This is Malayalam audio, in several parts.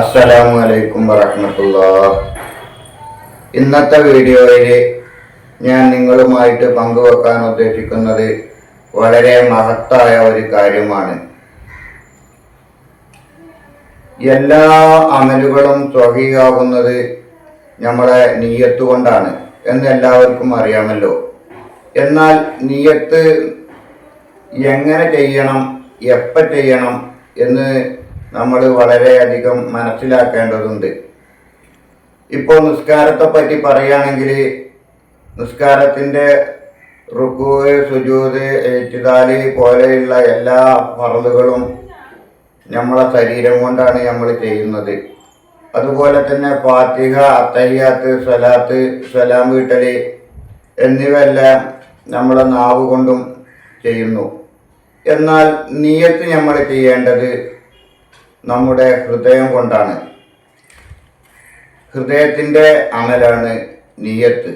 അസ്സലാമു അലൈക്കും വറഹമത്തുള്ള ഇന്നത്തെ വീഡിയോയിൽ ഞാൻ നിങ്ങളുമായിട്ട് പങ്കുവെക്കാൻ ഉദ്ദേശിക്കുന്നത് വളരെ മഹത്തായ ഒരു കാര്യമാണ്. എല്ലാ അമലുകളും സ്വഹിയാകുന്നത് നമ്മളെ നീയത്ത് കൊണ്ടാണ് എന്ന് എല്ലാവർക്കും അറിയാമല്ലോ. എന്നാൽ നീയത്ത് എങ്ങനെ ചെയ്യണം എപ്പോൾ ചെയ്യണം എന്ന് നമ്മൾ വളരെയധികം മനസ്സിലാക്കേണ്ടതുണ്ട്. ഇപ്പോൾ നിസ്കാരത്തെ പറ്റി പറയുകയാണെങ്കിൽ നിസ്കാരത്തിന്റെ റുക്കു സുജൂത് ഏറ്റുതാലി പോലെയുള്ള എല്ലാ പറലുകളും നമ്മളെ ശരീരം കൊണ്ടാണ് നമ്മൾ ചെയ്യുന്നത്. അതുപോലെ തന്നെ ഫാത്തിഹ അത്തയ്യാത്ത് സ്വലാത്ത് സ്വലാം വീട്ടൽ എന്നിവയെല്ലാം നമ്മളെ നാവ് കൊണ്ടും ചെയ്യുന്നു. എന്നാൽ നീയത്ത് നമ്മൾ ചെയ്യേണ്ടത് നമ്മുടെ ഹൃദയം കൊണ്ടാണ്. ഹൃദയത്തിന്റെ അമലാണ് നീയത്ത്.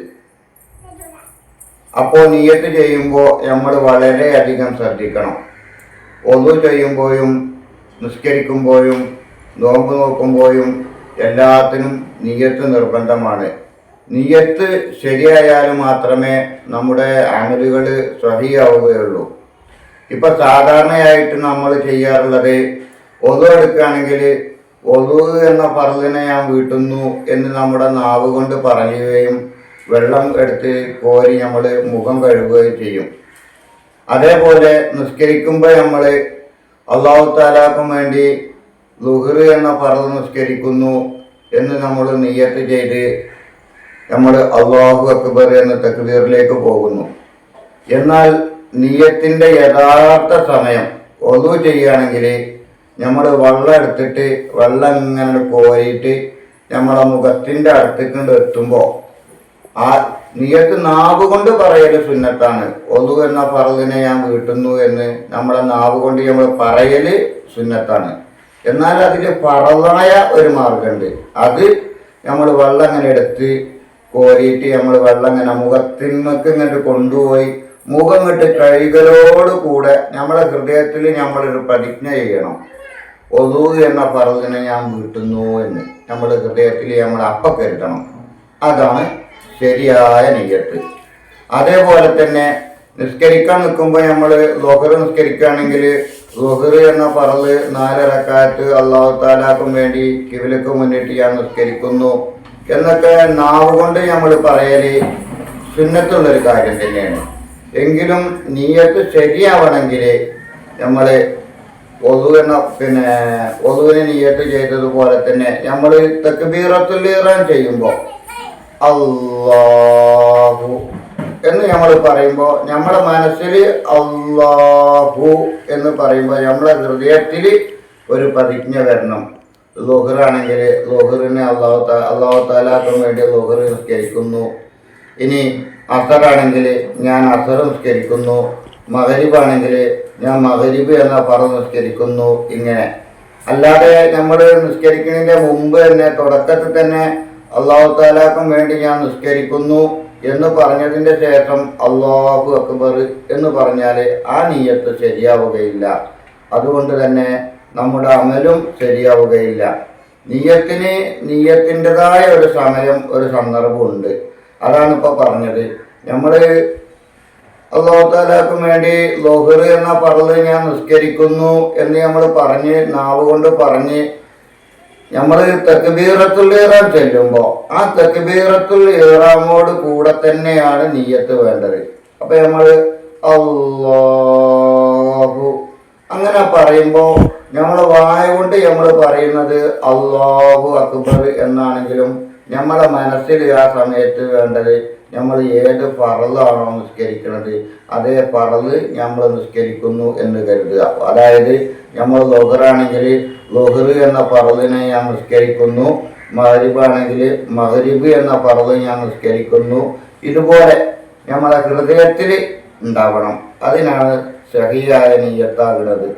അപ്പോൾ നീയത്ത് ചെയ്യുമ്പോൾ നമ്മൾ വളരെയധികം ശ്രദ്ധിക്കണം. ഒതു ചെയ്യുമ്പോഴും നിസ്കരിക്കുമ്പോഴും നോമ്പ് നോക്കുമ്പോഴും എല്ലാത്തിനും നീയത്ത് നിർബന്ധമാണ്. നീയത്ത് ശരിയായാൽ മാത്രമേ നമ്മുടെ അമലുകൾ സ്വഹിയാവുകയുള്ളൂ ഇപ്പം സാധാരണയായിട്ട് നമ്മൾ ചെയ്യാറുള്ളത് ഒതു എടുക്കുകയാണെങ്കിൽ ഒതു എന്ന പറലിനെ ഞാൻ വീട്ടുന്നു എന്ന് നമ്മുടെ നാവ് കൊണ്ട് പറയുകയും വെള്ളം എടുത്ത് കോരി നമ്മൾ മുഖം കഴുകുകയും ചെയ്യും. അതേപോലെ നിസ്കരിക്കുമ്പോൾ നമ്മൾ അള്ളാഹു താലാക്കും വേണ്ടി ലുഹർ എന്ന പറൽ നിസ്കരിക്കുന്നു എന്ന് നമ്മൾ നീയത്ത് ചെയ്ത് നമ്മൾ അള്ളാഹു അക്ബർ എന്ന തക്ബീറിലേക്ക് പോകുന്നു. എന്നാൽ നീയത്തിന്റെ യഥാർത്ഥ സമയം ഒതു ചെയ്യുകയാണെങ്കിൽ നമ്മൾ വെള്ളം എടുത്തിട്ട് വെള്ളം ഇങ്ങനെ കോരിയിട്ട് നമ്മളെ മുഖത്തിന്റെ അടുത്തേക്കൊണ്ട് എത്തുമ്പോൾ ആ നിയത്ത് നാവ് കൊണ്ട് പറയൽ സുന്നത്താണ്. ഒതു എന്ന പറതിനെ ഞാൻ വീട്ടുന്നു എന്ന് നമ്മളെ നാവ് കൊണ്ട് നമ്മൾ പറയൽ സുന്നത്താണ്. എന്നാൽ അതിൽ പറവായ ഒരു മാർഗമുണ്ട് അത് നമ്മൾ വെള്ളം ഇങ്ങനെ എടുത്ത് കോരിയിട്ട് നമ്മൾ വെള്ളം ഇങ്ങനെ മുഖത്തിന്മക്ക് ഇങ്ങോട്ട് കൊണ്ടുപോയി മുഖം ഇട്ട് കഴുകലോട് കൂടെ നമ്മളെ ഹൃദയത്തിൽ നമ്മളൊരു പ്രതിജ്ഞ ചെയ്യണം. ഒതു എന്ന പറവിനെ ഞാൻ വീട്ടുന്നു എന്ന്. നമ്മൾ ഹൃദയത്തിൽ നമ്മൾ അപ്പം കരുതണം. അതാണ് ശരിയായ നെയ്യത്ത്. അതേപോലെ തന്നെ നിസ്കരിക്കാൻ നിൽക്കുമ്പോൾ നമ്മൾ ലോഹർ നിസ്കരിക്കുകയാണെങ്കിൽ ലോഹർ എന്ന പറൽ നാലരക്കാറ്റ് അള്ളാഹു താലാക്കും വേണ്ടി കിവിലക്ക് മുന്നിട്ട് ഞാൻ നിസ്കരിക്കുന്നു. എന്നൊക്കെ നാവ് കൊണ്ട് നമ്മൾ പറയൽ സുന്നത്തുള്ളൊരു കാര്യം തന്നെയാണ്. എങ്കിലും നീയത്ത് ശരിയാവണമെങ്കിൽ നമ്മൾ ഒതു എന്ന പിന്നെ ഒതുവിനെ നീയത്ത് ചെയ്തതുപോലെ തന്നെ നമ്മൾ തെക്കുബീറത്തുല്ലീറാൻ ചെയ്യുമ്പോൾ അള്ളാഹു എന്ന് നമ്മൾ പറയുമ്പോൾ നമ്മുടെ മനസ്സിൽ അള്ളാഹു എന്ന് പറയുമ്പോൾ നമ്മുടെ ഹൃദയത്തിൽ ഒരു പ്രതിജ്ഞ വരണം. ലോഹറാണെങ്കിൽ ലോഹറിനെ അള്ളാഹു അള്ളാഹു താലാക്കും വേണ്ടി ലോഹർ നിസ്കരിക്കുന്നു. ഇനി അസറാണെങ്കിൽ ഞാൻ അസർ നിസ്കരിക്കുന്നു. മകരിബാണെങ്കിൽ ഞാൻ മകരിബ് എന്ന പറ നിസ്കരിക്കുന്നു ഇങ്ങനെ. അല്ലാതെ നമ്മൾ നിസ്കരിക്കുന്നതിന്റെ മുമ്പ് തന്നെ തുടക്കത്തിൽ തന്നെ അള്ളാഹു താലാക്കും വേണ്ടി ഞാൻ നിസ്കരിക്കുന്നു എന്ന് പറഞ്ഞതിന്റെ ശേഷം അള്ളാഹു അക്ബർ എന്ന് പറഞ്ഞാൽ ആ നീയത്ത് ശരിയാവുകയില്ല. അതുകൊണ്ട് തന്നെ നമ്മുടെ അമലും ശരിയാവുകയില്ല. നീയത്തിന് നീയത്തിന്റെതായ ഒരു സമയം ഒരു സന്ദർഭമുണ്ട്. അതാണ് ഇപ്പോൾ പറഞ്ഞത്. നമ്മൾ അള്ളാഹുത്താലാക്കും വേണ്ടി ലോഹർ എന്ന പറൽ ഞാൻ നിസ്കരിക്കുന്നു എന്ന് നമ്മൾ പറഞ്ഞ് നാവ് കൊണ്ട് പറഞ്ഞ് നമ്മൾ തെക്കുബീറത്തുൽ ഇറാം ചെല്ലുമ്പോൾ ആ തെക്കുബീറത്തുൽ ഇറാമോട് കൂടെ തന്നെയാണ് നീയത്ത് വേണ്ടത്. അപ്പം നമ്മൾ അള്ളാഹു അങ്ങനെ പറയുമ്പോൾ നമ്മൾ വായ കൊണ്ട് നമ്മൾ പറയുന്നത് അള്ളാഹു അക്ബർ എന്നാണെങ്കിലും നമ്മളെ മനസ്സിൽ ആ സമയത്ത് വേണ്ടത് നമ്മൾ ഏത് പറലാണോ നിസ്കരിക്കുന്നത് അതേ പറൾ നമ്മൾ നിസ്കരിക്കുന്നു എന്ന് കരുതുക. അതായത് നമ്മൾ ലോഹറാണെങ്കിൽ ലോഹർ എന്ന പറലിനെ ഞാൻ നിസ്കരിക്കുന്നു മഹരിബാണെങ്കിൽ മഹരിബ് എന്ന പറൾ ഞാൻ നിസ്കരിക്കുന്നു. ഇതുപോലെ നമ്മളെ ഹൃദയത്തിൽ ഉണ്ടാവണം. അതിനാണ് സഹിയായ നീയത്താകുന്നത്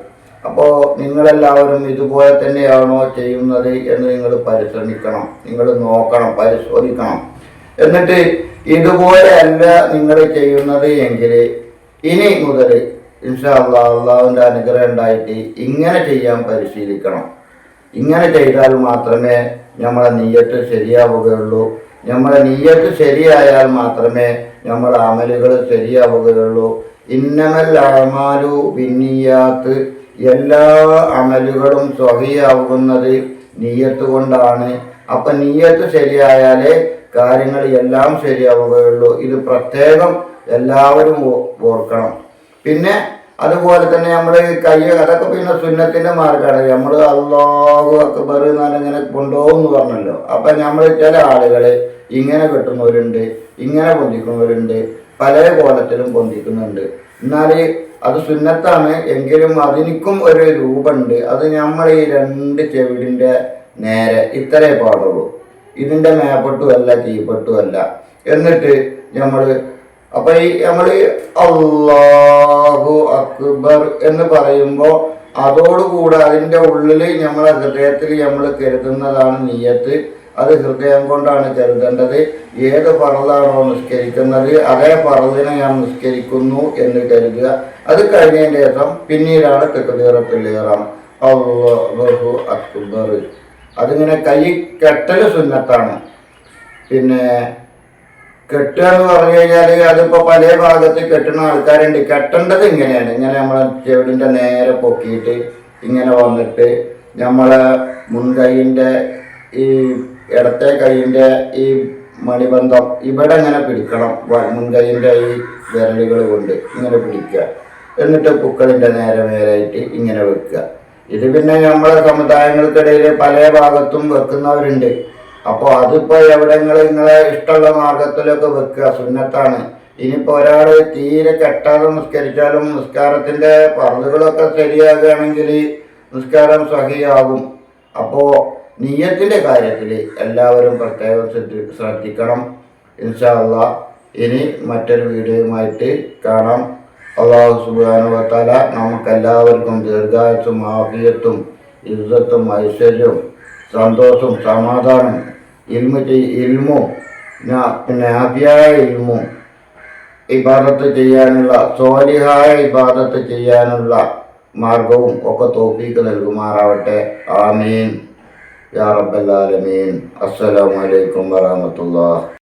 അപ്പോൾ നിങ്ങളെല്ലാവരും ഇതുപോലെ തന്നെയാണോ ചെയ്യുന്നത് എന്ന് നിങ്ങൾ പരിശ്രമിക്കണം. നിങ്ങൾ നോക്കണം പരിശോധിക്കണം. എന്നിട്ട് ഇതുപോലെയല്ല നിങ്ങൾ ചെയ്യുന്നത് എങ്കിൽ ഇനി മുതൽ ഇൻഷാ അള്ളാഹ് അള്ളാഹുവിന്റെ അനുഗ്രഹം ഉണ്ടായിട്ട് ഇങ്ങനെ ചെയ്യാൻ പരിശീലിക്കണം. ഇങ്ങനെ ചെയ്താൽ മാത്രമേ നമ്മളെ നീയത്ത് ശരിയാവുകയുള്ളൂ. നമ്മളെ നീയത്ത് ശരിയായാൽ മാത്രമേ നമ്മളെ അമലുകൾ ശരിയാവുകയുള്ളൂ. ഇന്നമൽ അമാലു ബിന്നിയാത്ത്. എല്ലാ അമലുകളും സ്വഹിയാവുന്നത് നീയത്ത് കൊണ്ടാണ്. അപ്പൊ നീയത്ത് ശരിയായാലേ കാര്യങ്ങൾ എല്ലാം ശരിയാവുകയുള്ളൂ. ഇത് പ്രത്യേകം എല്ലാവരും ഓർക്കണം. പിന്നെ അതുപോലെ തന്നെ നമ്മൾ കൈ അതൊക്കെ പിന്നെ സുന്നത്തിന്റെ മാർഗമാണ്. നമ്മൾ അള്ളാഹു അക്ബർ എന്നാലിങ്ങനെ കൊണ്ടുപോകും എന്ന് പറഞ്ഞല്ലോ. അപ്പൊ നമ്മൾ ചില ആളുകൾ ഇങ്ങനെ കെട്ടുന്നവരുണ്ട് ഇങ്ങനെ പൊന്തിക്കുന്നവരുണ്ട് പല കോലത്തിലും പൊന്തിക്കുന്നുണ്ട്. എന്നാൽ അത് സുന്നത്താണ് എങ്കിലും അതിനിക്കും ഒരു രൂപമുണ്ട്. അത് നമ്മൾ ഈ രണ്ട് ചെവിടിന്റെ നേരെ ഇത്രേ പാടുള്ളൂ. ഇതിന്റെ മേപ്പെട്ടുമല്ല കീപ്പെട്ടുമല്ല എന്നിട്ട് നമ്മൾ അപ്പൊ ഈ നമ്മൾ അള്ളാഹു അക്ബർ എന്ന് പറയുമ്പോൾ അതോടുകൂടെ അതിന്റെ ഉള്ളിൽ നമ്മളെ ഹൃദയത്തിൽ നമ്മൾ കരുതുന്നതാണ് നീയത്ത്. അത് ഹൃദയം കൊണ്ടാണ് കരുതേണ്ടത്. ഏത് പറലാണോ നിസ്കരിക്കുന്നത് അതേ പറലിനെ ഞാൻ നിസ്കരിക്കുന്നു എന്ന് കരുതുക. അത് കഴിഞ്ഞതിന്റെ ശേഷം പിന്നീടാണ് തെക്കുതീറത്തിലേറാം അള്ളാഹു അക്ബർ. അതിങ്ങനെ കൈ കെട്ടൽ സുന്നത്താണ്. പിന്നെ കെട്ടുക എന്ന് പറഞ്ഞു കഴിഞ്ഞാൽ അതിപ്പോൾ പല ഭാഗത്ത് കെട്ടുന്ന ആൾക്കാരുണ്ട്. കെട്ടേണ്ടത് ഇങ്ങനെയാണ്. ഇങ്ങനെ നമ്മളെ ചെവിടിന്റെ നേരെ പൊക്കിയിട്ട് ഇങ്ങനെ വന്നിട്ട് നമ്മളെ മുൻകൈന്റെ ഈ ഇടത്തെ കൈയിന്റെ ഈ മണിബന്ധം ഇവിടെ ഇങ്ങനെ പിടിക്കണം. മുൻകൈന്റെ ഈ വിരലുകൾ കൊണ്ട് ഇങ്ങനെ പിടിക്കുക. എന്നിട്ട് പൂക്കളിന്റെ നേരെ നേരായിട്ട് ഇങ്ങനെ വെക്കുക. ഇത് പിന്നെ നമ്മളെ സമുദായങ്ങൾക്കിടയിൽ പല ഭാഗത്തും വെക്കുന്നവരുണ്ട്. അപ്പോൾ അതിപ്പോ എവിടെങ്ങൾ നിങ്ങളെ ഇഷ്ടമുള്ള മാർഗത്തിലൊക്കെ വെക്കുക. സുന്നത്താണ്. ഇനിയിപ്പോ ഒരാൾ തീരെ കെട്ടാതെ നിസ്കരിച്ചാലും നിസ്കാരത്തിന്റെ പറലുകളൊക്കെ ശരിയാകുകയാണെങ്കിൽ നിസ്കാരം സഹിയാകും. അപ്പോൾ നീയത്തിന്റെ കാര്യത്തിൽ എല്ലാവരും പ്രത്യേകം ശ്രദ്ധി ശ്രദ്ധിക്കണം. ഇൻഷാ അള്ളാ. ഇനി മറ്റൊരു വീഡിയോയുമായിട്ട് കാണാം. അള്ളാഹു സുബാനുവത്താല നമുക്കെല്ലാവർക്കും ദീർഘായുസും ആഫിയത്തും ഇസ്സത്തും ഐശ്വര്യവും സന്തോഷവും സമാധാനം ഇൽമ ഇൽമും പിന്നെ ആഫിയായ ഇൽമും ഇബാദത്ത് ചെയ്യാനുള്ള സോലിഹായ ഇബാദത്ത് ചെയ്യാനുള്ള മാർഗവും ഒക്കെ തോഫീക്ക് നൽകുമാറാവട്ടെ. ആമീൻ. യാ റബ്ബൽ ആലമീൻ. അസ്സലാമു അലൈക്കും വറഹ്മത്തുള്ളാഹി